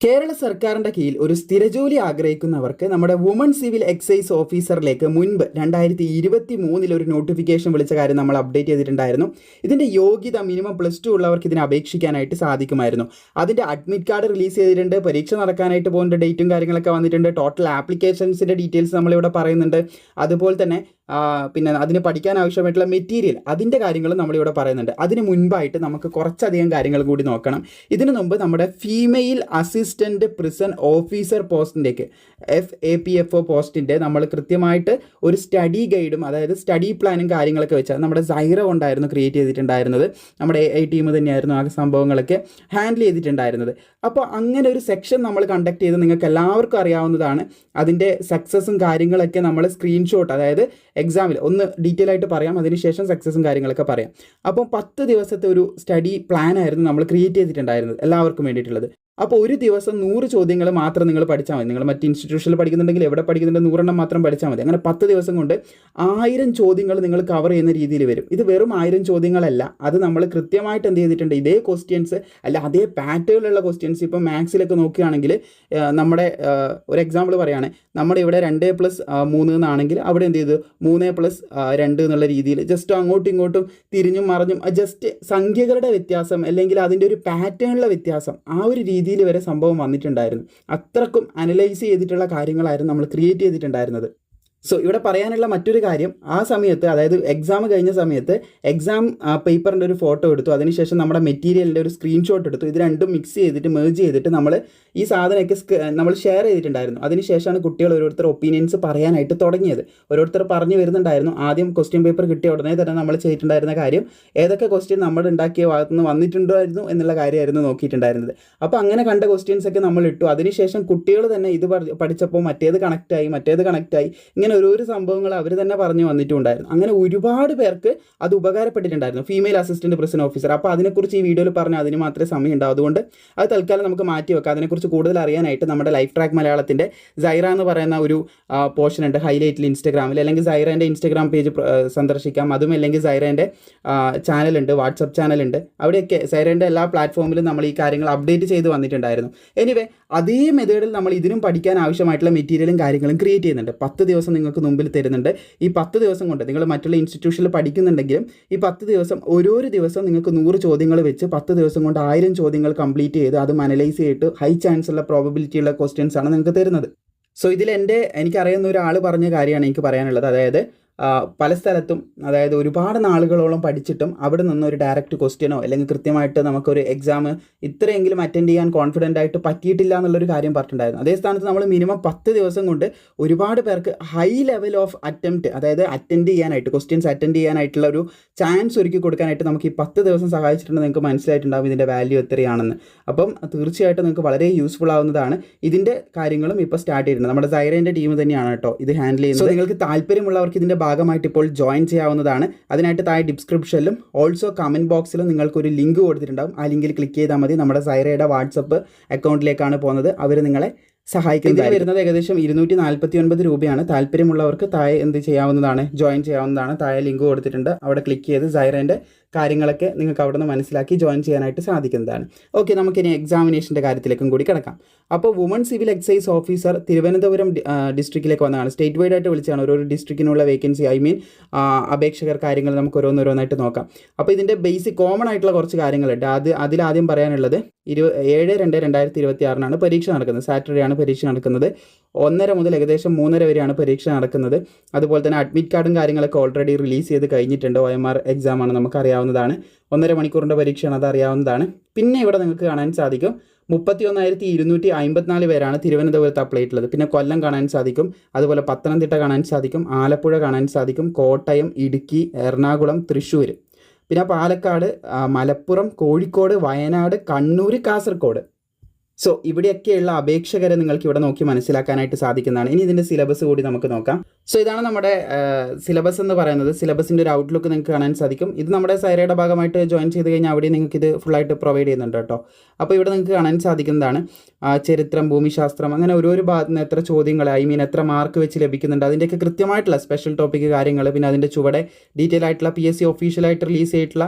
കേരള സർക്കാരിന്റെ കീഴിൽ ഒരു സ്ഥിരജോലി ആഗ്രഹിക്കുന്നവർക്ക് നമ്മുടെ വുമൺ സിവിൽ എക്സൈസ് ഓഫീസറിലേക്ക് മുൻപ് രണ്ടായിരത്തി ഇരുപത്തി മൂന്നിൽ ഒരു നോട്ടിഫിക്കേഷൻ വിളിച്ച കാര്യം നമ്മൾ അപ്ഡേറ്റ് ചെയ്തിട്ടുണ്ടായിരുന്നു. ഇതിന്റെ യോഗ്യത മിനിമം പ്ലസ് ടു ഉള്ളവർക്ക് ഇതിനെ അപേക്ഷിക്കാനായിട്ട് സാധിക്കുമായിരുന്നു. അതിന്റെ അഡ്മിറ്റ് കാർഡ് റിലീസ് ചെയ്തിട്ടുണ്ട് പരീക്ഷ നടക്കാനായിട്ട് പോകുന്ന ഡേറ്റും കാര്യങ്ങളൊക്കെ വന്നിട്ടുണ്ട് ടോട്ടൽ ആപ്ലിക്കേഷൻസിന്റെ ഡീറ്റെയിൽസ് നമ്മളിവിടെ പറയുന്നുണ്ട്. അതുപോലെ തന്നെ പിന്നെ അതിന് പഠിക്കാൻ ആവശ്യമായിട്ടുള്ള മെറ്റീരിയൽ അതിന്റെ കാര്യങ്ങളും നമ്മളിവിടെ പറയുന്നുണ്ട്. അതിന് മുൻപായിട്ട് നമുക്ക് കുറച്ചധികം കാര്യങ്ങൾ കൂടി നോക്കണം. ഇതിനു മുമ്പ് നമ്മുടെ female assistant prison officer പോസ്റ്റിന്റെക്ക് F A P F O പോസ്റ്റിന്റെ നമ്മൾ കൃത്യമായിട്ട് ഒരു സ്റ്റഡി ഗൈഡും അതായത് സ്റ്റഡി പ്ലാനും കാര്യങ്ങളൊക്കെ വെച്ചാൽ നമ്മുടെ സൈറ കൊണ്ടായിരുന്നു ക്രിയേറ്റ് ചെയ്തിട്ടുണ്ടായിരുന്നത്. നമ്മുടെ എ ടീം തന്നെയായിരുന്നു ആ സംഭവങ്ങളൊക്കെ ഹാൻഡിൽ ചെയ്തിട്ടുണ്ടായിരുന്നത്. അപ്പോൾ അങ്ങനെ ഒരു സെക്ഷൻ നമ്മൾ കണ്ടക്ട് ചെയ്ത് നിങ്ങൾക്ക് എല്ലാവർക്കും അറിയാവുന്നതാണ്. അതിന്റെ സക്സസും കാര്യങ്ങളൊക്കെ നമ്മൾ സ്ക്രീൻഷോട്ട് അതായത് എക്സാമിൽ ഒന്ന് ഡീറ്റെയിൽ ആയിട്ട് പറയാം അതിനുശേഷം സക്സസും കാര്യങ്ങളൊക്കെ പറയാം. അപ്പം പത്ത് ദിവസത്തെ ഒരു സ്റ്റഡി പ്ലാനായിരുന്നു നമ്മൾ ക്രിയേറ്റ് ചെയ്തിട്ടുണ്ടായിരുന്നത് എല്ലാവർക്കും വേണ്ടിയിട്ടുള്ളത്. അപ്പോൾ ഒരു ദിവസം നൂറ് ചോദ്യങ്ങൾ മാത്രം നിങ്ങൾ പഠിച്ചാൽ മതി. നിങ്ങൾ മറ്റ് ഇൻസ്റ്റിറ്റ്യൂഷനിൽ പഠിക്കുന്നുണ്ടെങ്കിൽ എവിടെ പഠിക്കുന്നുണ്ട് നൂറെണ്ണം മാത്രം പഠിച്ചാൽ മതി. അങ്ങനെ പത്ത് ദിവസം കൊണ്ട് ആയിരം ചോദ്യങ്ങൾ നിങ്ങൾ കവർ ചെയ്യുന്ന രീതിയിൽ വരും. ഇത് വെറും ആയിരം ചോദ്യങ്ങളല്ല. അത് നമ്മൾ കൃത്യമായിട്ട് എന്ത് ചെയ്തിട്ടുണ്ട്? ഇതേ ക്വസ്റ്റ്യൻസ് അല്ല അതേ പാറ്റേണിലുള്ള ക്വസ്റ്റ്യൻസ് ഇപ്പോൾ മാത്സിലൊക്കെ നോക്കുകയാണെങ്കിൽ നമ്മുടെ ഒരു എക്സാമ്പിൾ പറയുകയാണ് നമ്മുടെ ഇവിടെ രണ്ട് പ്ലസ് മൂന്ന് എന്നാണെങ്കിൽ അവിടെ എന്ത് ചെയ്തു? മൂന്ന് പ്ലസ് രണ്ട് എന്നുള്ള രീതിയിൽ ജസ്റ്റ് അങ്ങോട്ടും ഇങ്ങോട്ടും തിരിഞ്ഞും മറിഞ്ഞും ജസ്റ്റ് സംഖ്യകളുടെ വ്യത്യാസം അല്ലെങ്കിൽ അതിന്റെ ഒരു പാറ്റേണിലെ വ്യത്യാസം ആ ഒരു രീതിയിൽ വരെ സംഭവം വന്നിട്ടുണ്ടായിരുന്നു. അത്രക്കും അനലൈസ് ചെയ്തിട്ടുള്ള കാര്യങ്ങളായിരുന്നു നമ്മൾ ക്രിയേറ്റ് ചെയ്തിട്ടുണ്ടായിരുന്നത്. സോ ഇവിടെ പറയാനുള്ള മറ്റൊരു കാര്യം ആ സമയത്ത് അതായത് എക്സാം കഴിഞ്ഞ സമയത്ത് എക്സാം പേപ്പറിന്റെ ഒരു ഫോട്ടോ എടുത്തു. അതിനുശേഷം നമ്മുടെ മെറ്റീരിയലിന്റെ ഒരു സ്ക്രീൻഷോട്ട് എടുത്തു. ഇത് രണ്ടും മിക്സ് ചെയ്തിട്ട് മേജ് ചെയ്തിട്ട് നമ്മൾ ഈ സാധനമൊക്കെ നമ്മൾ ഷെയർ ചെയ്തിട്ടുണ്ടായിരുന്നു. അതിനുശേഷമാണ് കുട്ടികൾ ഓരോരുത്തർ ഒപ്പീനിയൻസ് പറയാനായിട്ട് തുടങ്ങിയത്. ഓരോരുത്തർ പറഞ്ഞു വരുന്നുണ്ടായിരുന്നു. ആദ്യം ക്വസ്റ്റ്യൻ പേപ്പർ കിട്ടിയ ഉടനെ തന്നെ നമ്മൾ ചെയ്തിട്ടുണ്ടായിരുന്ന കാര്യം ഏതൊക്കെ ക്വസ്റ്റ്യൻ നമ്മൾ ഉണ്ടാക്കിയ ഭാഗത്തു നിന്ന് വന്നിട്ടുണ്ടായിരുന്നു എന്നുള്ള കാര്യമായിരുന്നു നോക്കിയിട്ടുണ്ടായിരുന്നത്. അപ്പോൾ അങ്ങനെ കണ്ട ക്വസ്റ്റ്യൻസ് ഒക്കെ നമ്മൾ ഇട്ടു. അതിനുശേഷം കുട്ടികൾ തന്നെ ഇത് പഠി- പഠിച്ചപ്പോൾ മറ്റേത് കണക്റ്റായി മറ്റേത് കണക്റ്റായി ഇങ്ങനെ ഓരോരോ സംഭവങ്ങൾ അവർ തന്നെ പറഞ്ഞു വന്നിട്ടുണ്ടായിരുന്നു. അങ്ങനെ ഒരുപാട് പേർക്ക് അത് ഉപകാരപ്പെട്ടിട്ടുണ്ടായിരുന്നു. ഫീമെയിൽ അസിസ്റ്റന്റ് പ്രസിഡന്റ് ഓഫീസർ അപ്പോൾ അതിനെക്കുറിച്ച് ഈ വീഡിയോയിൽ പറഞ്ഞാൽ അതിന് മാത്രമേ സമയം ഉണ്ടാവും. അതുകൊണ്ട് അത് തൽക്കാലം നമുക്ക് മാറ്റി വെക്കാം. അതിനെക്കുറിച്ച് കൂടുതൽ അറിയാനായിട്ട് നമ്മുടെ ലൈഫ് ട്രാക്ക് മലയാളത്തിന്റെ സൈറ എന്ന് പറയുന്ന ഒരു പോർഷൻ ഉണ്ട്. ഹൈലൈറ്റിൽ ഇൻസ്റ്റാഗ്രാമിൽ അല്ലെങ്കിൽ സൈറേന്റെ ഇൻസ്റ്റാഗ്രാം പേജ് സന്ദർശിക്കാം. അതും അല്ലെങ്കിൽ സൈറേന്റെ ചാനലുണ്ട് വാട്സപ്പ് ചാനലുണ്ട് അവിടെയൊക്കെ സൈറേന്റെ എല്ലാ പ്ലാറ്റ്ഫോമിലും നമ്മൾ ഈ കാര്യങ്ങൾ അപ്ഡേറ്റ് ചെയ്ത് വന്നിട്ടുണ്ടായിരുന്നു. എനിവേ അതേ മെത്തേഡിൽ നമ്മൾ ഇതിനും പഠിക്കാൻ ആവശ്യമായിട്ടുള്ള മെറ്റീരിയലും കാര്യങ്ങളും ക്രിയേറ്റ് ചെയ്യുന്നുണ്ട്. പത്ത് ദിവസം നിങ്ങൾക്ക് മുമ്പിൽ തരുന്നുണ്ട്. ഈ പത്ത് ദിവസം കൊണ്ട് നിങ്ങൾ മറ്റുള്ള ഇൻസ്റ്റിറ്റ്യൂഷനിൽ പഠിക്കുന്നുണ്ടെങ്കിലും ഈ പത്ത് ദിവസം ഓരോരോ ദിവസം നിങ്ങൾക്ക് നൂറ് ചോദ്യങ്ങൾ വെച്ച് പത്ത് ദിവസം കൊണ്ട് ആയിരം ചോദ്യങ്ങൾ കംപ്ലീറ്റ് ചെയ്ത് അത് അനലൈസ് ചെയ്തിട്ട് ഹൈ ചാൻസ് ഉള്ള പ്രോബബിലിറ്റി ഉള്ള ക്വസ്റ്റ്യൻസ് ആണ് നിങ്ങൾക്ക് തരുന്നത്. സോ ഇതിൽ എന്റെ എനിക്കറിയുന്ന ഒരാൾ പറഞ്ഞ കാര്യമാണ് എനിക്ക് പറയാനുള്ളത്. അതായത് പല സ്ഥലത്തും അതായത് ഒരുപാട് നാളുകളോളം പഠിച്ചിട്ടും അവിടെ നിന്ന് ഒരു ഡയറക്റ്റ് ക്വസ്റ്റ്യനോ അല്ലെങ്കിൽ കൃത്യമായിട്ട് നമുക്കൊരു എക്സാം ഇത്രയെങ്കിലും അറ്റൻഡ് ചെയ്യാൻ കോൺഫിഡന്റ് ആയിട്ട് പറ്റിയിട്ടില്ല എന്നുള്ളൊരു കാര്യം പറഞ്ഞിട്ടുണ്ടായിരുന്നു. അതേ സ്ഥാനത്ത് നമ്മൾ മിനിമം പത്ത് ദിവസം കൊണ്ട് ഒരുപാട് പേർക്ക് ഹൈ ലെവൽ ഓഫ് അറ്റംപ്റ്റ് അതായത് അറ്റൻഡ് ചെയ്യാനായിട്ട് ക്വസ്റ്റ്യൻസ് അറ്റൻഡ് ചെയ്യാനായിട്ടുള്ള ഒരു ചാൻസ് ഒരുക്കി കൊടുക്കാനായിട്ട് നമുക്ക് ഈ പത്ത് ദിവസം സഹായിച്ചിട്ടുണ്ട് നിങ്ങൾക്ക് മനസ്സിലായിട്ടുണ്ടാവും ഇതിന്റെ വാല്യൂ എത്രയാണെന്ന്. അപ്പം തീർച്ചയായിട്ടും നിങ്ങൾക്ക് വളരെ യൂസ്ഫുൾ ആവുന്നതാണ് ഇതിന്റെ കാര്യങ്ങളും ഇപ്പോൾ സ്റ്റാർട്ട് ചെയ്തിട്ടുണ്ട് നമ്മുടെ സൈറേന്റെ ടീം തന്നെയാണ് കേട്ടോ ഇത് ഹാൻഡിൽ ചെയ്യുന്നത്. നിങ്ങൾക്ക് താല്പര്യമുള്ളവർക്ക് ഇതിന്റെ ഭാഗമായിട്ട് ഇപ്പോൾ ജോയിൻ ചെയ്യാവുന്നതാണ്. അതിനായിട്ട് താഴെ ഡിസ്ക്രിപ്ഷനിലും ഓൾസോ കമന്റ് ബോക്സിലും നിങ്ങൾക്കൊരു ലിങ്ക് കൊടുത്തിട്ടുണ്ടാകും ആ ലിങ്കിൽ ക്ലിക്ക് ചെയ്താൽ മതി. നമ്മുടെ സൈറയുടെ വാട്സപ്പ് അക്കൗണ്ടിലേക്കാണ് പോകുന്നത്. അവർ നിങ്ങളെ സഹായിക്കുന്നത് വരുന്നത് ഏകദേശം ഇരുന്നൂറ്റി നാൽപ്പത്തി ഒൻപത് രൂപയാണ്. താല്പര്യമുള്ളവർക്ക് താഴെ എന്ത് ചെയ്യാവുന്നതാണ്? ജോയിൻ ചെയ്യാവുന്നതാണ്. താഴെ ലിങ്ക് കൊടുത്തിട്ടുണ്ട്. അവിടെ ക്ലിക്ക് ചെയ്ത് സൈറേന്റെ കാര്യങ്ങളൊക്കെ നിങ്ങൾക്ക് അവിടെ നിന്ന് മനസ്സിലാക്കി ജോയിൻ ചെയ്യാനായിട്ട് സാധിക്കുന്നതാണ്. ഓക്കെ നമുക്കിനി എക്സാമിനേഷന്റെ കാര്യത്തിലേക്കും കൂടി കിടക്കാം. അപ്പോൾ woman civil excise officer Thiruvananthapuram ഡിസ്ട്രിക്റ്റിലേക്ക് വന്നതാണ്. സ്റ്റേറ്റ് വൈഡ് ആയിട്ട് വിളിച്ചാണ്. ഓരോ ഡിസ്ട്രിക്റ്റിനുള്ള വേക്കൻസി ഐ മീൻ അപേക്ഷകർ കാര്യങ്ങൾ നമുക്ക് ഓരോന്നോരോന്നായിട്ട് നോക്കാം. അപ്പോൾ ഇതിന്റെ ബേസിക് കോമൺ ആയിട്ടുള്ള കുറച്ച് കാര്യങ്ങളുണ്ട്. അത് അതിലാദ്യം പറയാനുള്ളത് ഇരു ഏഴ് രണ്ട് രണ്ടായിരത്തി ഇരുപത്തി ആറിനാണ് പരീക്ഷ നടക്കുന്നത്. സാറ്റർഡേ ആണ് പരീക്ഷ നടക്കുന്നത്. ഒന്നര മുതൽ ഏകദേശം മൂന്നര വരെയാണ് പരീക്ഷ നടക്കുന്നത്. അതുപോലെ തന്നെ അഡ്മിറ്റ് കാർഡും കാര്യങ്ങളൊക്കെ ഓൾറെഡി റിലീസ് ചെയ്ത് കഴിഞ്ഞിട്ടുണ്ട്. ഒ എം ആർ എക്സാമാണ് നമുക്കറിയാവുന്നതാണ്. ഒന്നര മണിക്കൂറിന്റെ പരീക്ഷയാണ് അത് അറിയാവുന്നതാണ്. പിന്നെ ഇവിടെ നിങ്ങൾക്ക് കാണാൻ സാധിക്കും. മുപ്പത്തി ഒന്നായിരത്തി ഇരുന്നൂറ്റി അമ്പത്തിനാല് പേരാണ് തിരുവനന്തപുരത്ത് അപ്ലൈ ചെയ്തിട്ടുള്ളത്. പിന്നെ കൊല്ലം കാണാൻ സാധിക്കും. അതുപോലെ പത്തനംതിട്ട കാണാൻ സാധിക്കും. ആലപ്പുഴ കാണാൻ സാധിക്കും. കോട്ടയം ഇടുക്കി എറണാകുളം തൃശ്ശൂർ പിന്നെ പാലക്കാട് മലപ്പുറം കോഴിക്കോട് വയനാട് കണ്ണൂർ കാസർഗോഡ്. സോ ഇവിടെയൊക്കെയുള്ള അപേക്ഷകരെ നിങ്ങൾക്ക് ഇവിടെ നോക്കി മനസ്സിലാക്കാനായിട്ട് സാധിക്കുന്നതാണ്. ഇനി ഇതിന്റെ സിലബസ് കൂടി നമുക്ക് നോക്കാം. സോ ഇതാണ് നമ്മുടെ സിലബസ് എന്ന് പറയുന്നത്. സിലബസിന്റെ ഒരു ഔട്ട്ലുക്ക് നിങ്ങൾക്ക് കാണാൻ സാധിക്കും. ഇത് നമ്മുടെ സൈറയുടെ ഭാഗമായിട്ട് ജോയിൻ ചെയ്ത് കഴിഞ്ഞാൽ അവിടെ നിങ്ങൾക്ക് ഇത് ഫുള്ളായിട്ട് പ്രൊവൈഡ് ചെയ്യുന്നുണ്ട് കേട്ടോ. അപ്പോൾ ഇവിടെ നിങ്ങൾക്ക് കാണാൻ സാധിക്കുന്നതാണ് ചരിത്രം ഭൂമിശാസ്ത്രം അങ്ങനെ ഓരോരോ ഭാഗത്ത് നിന്ന് എത്ര ചോദ്യങ്ങൾ ഐ മീൻ എത്ര മാർക്ക് വെച്ച് ലഭിക്കുന്നുണ്ട്. അതിന്റെയൊക്കെ കൃത്യമായിട്ടുള്ള സ്പെഷ്യൽ ടോപ്പിക് കാര്യങ്ങൾ പിന്നെ അതിന്റെ ചുവടെ ഡീറ്റെയിൽ ആയിട്ടുള്ള പി എസ് സി ഒഫീഷ്യലായിട്ട് റിലീസ് ചെയ്തിട്ടുള്ള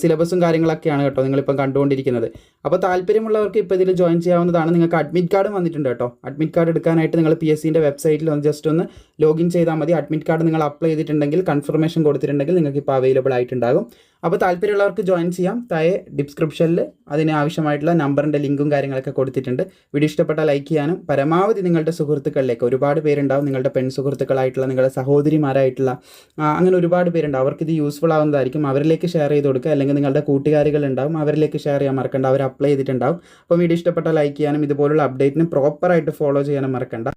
സിലബസും കാര്യങ്ങളൊക്കെയാണ് കേട്ടോ നിങ്ങളിപ്പം കണ്ടുകൊണ്ടിരിക്കുന്നത്. അപ്പോൾ താല്പര്യമുള്ളവർക്ക് ഇപ്പോൾ ഇതിൽ ജോയിൻ ചെയ്യാവുന്നതാണ്. നിങ്ങൾക്ക് അഡ്മിറ്റ് കാർഡും വന്നിട്ടുണ്ട് കേട്ടോ. അഡ്മിറ്റ് കാർഡ് എടുക്കാനായിട്ട് നിങ്ങൾ പി എസ് സിന്റെ വെബ്സൈറ്റിൽ ഒന്ന് ജസ്റ്റ് ഒന്ന് ലോഗിൻ ചെയ്താൽ മതി. അഡ്മിറ്റ് കാർഡ് നിങ്ങൾ അപ്ലൈ ചെയ്തിട്ടുണ്ടെങ്കിൽ കൺഫർമേഷൻ കൊടുത്തിട്ടുണ്ടെങ്കിൽ നിങ്ങൾക്ക് ഇപ്പോൾ അവൈലബിൾ ആയിട്ടുണ്ടാകും. അപ്പോൾ താല്പര്യമുള്ളവർക്ക് ജോയിൻ ചെയ്യാം. താഴെ ഡിസ്ക്രിപ്ഷനിൽ അതിന് ആവശ്യമായിട്ടുള്ള നമ്പറിന്റെ ലിങ്കും കാര്യങ്ങളൊക്കെ കൊടുത്തിട്ടുണ്ട്. വീഡിയോ ഇഷ്ടപ്പെട്ടാൽ ലൈക്ക് ചെയ്യാനും പരമാവധി നിങ്ങളുടെ സുഹൃത്തുക്കളിലേക്ക് ഒരുപാട് പേരുണ്ടാവും. നിങ്ങളുടെ പെൺ സുഹൃത്തുക്കളായിട്ടുള്ള നിങ്ങളുടെ സഹോദരിമാരായിട്ടുള്ള അങ്ങനെ ഒരുപാട് പേരുണ്ടാവും. അവർക്ക് ഇത് യൂസ്ഫുൾ ആവുന്നതായിരിക്കും. അവരിലേക്ക് ഷെയർ ചെയ്ത് കൊടുക്കുക. അല്ലെങ്കിൽ നിങ്ങളുടെ കൂട്ടുകാരികൾ ഉണ്ടാവും. അവരിലേക്ക് ഷെയർ ചെയ്യാൻ മറക്കണ്ട. അവർ അപ്ലൈ ചെയ്തിട്ടുണ്ടാവും. അപ്പോൾ വീഡിയോ ഇഷ്ടപ്പെട്ട ലൈക്ക് ചെയ്യാനും ഇതുപോലുള്ള അപ്ഡേറ്റിന് പ്രോപ്പറായിട്ട് ഫോളോ ചെയ്യാനും മറക്കണ്ട.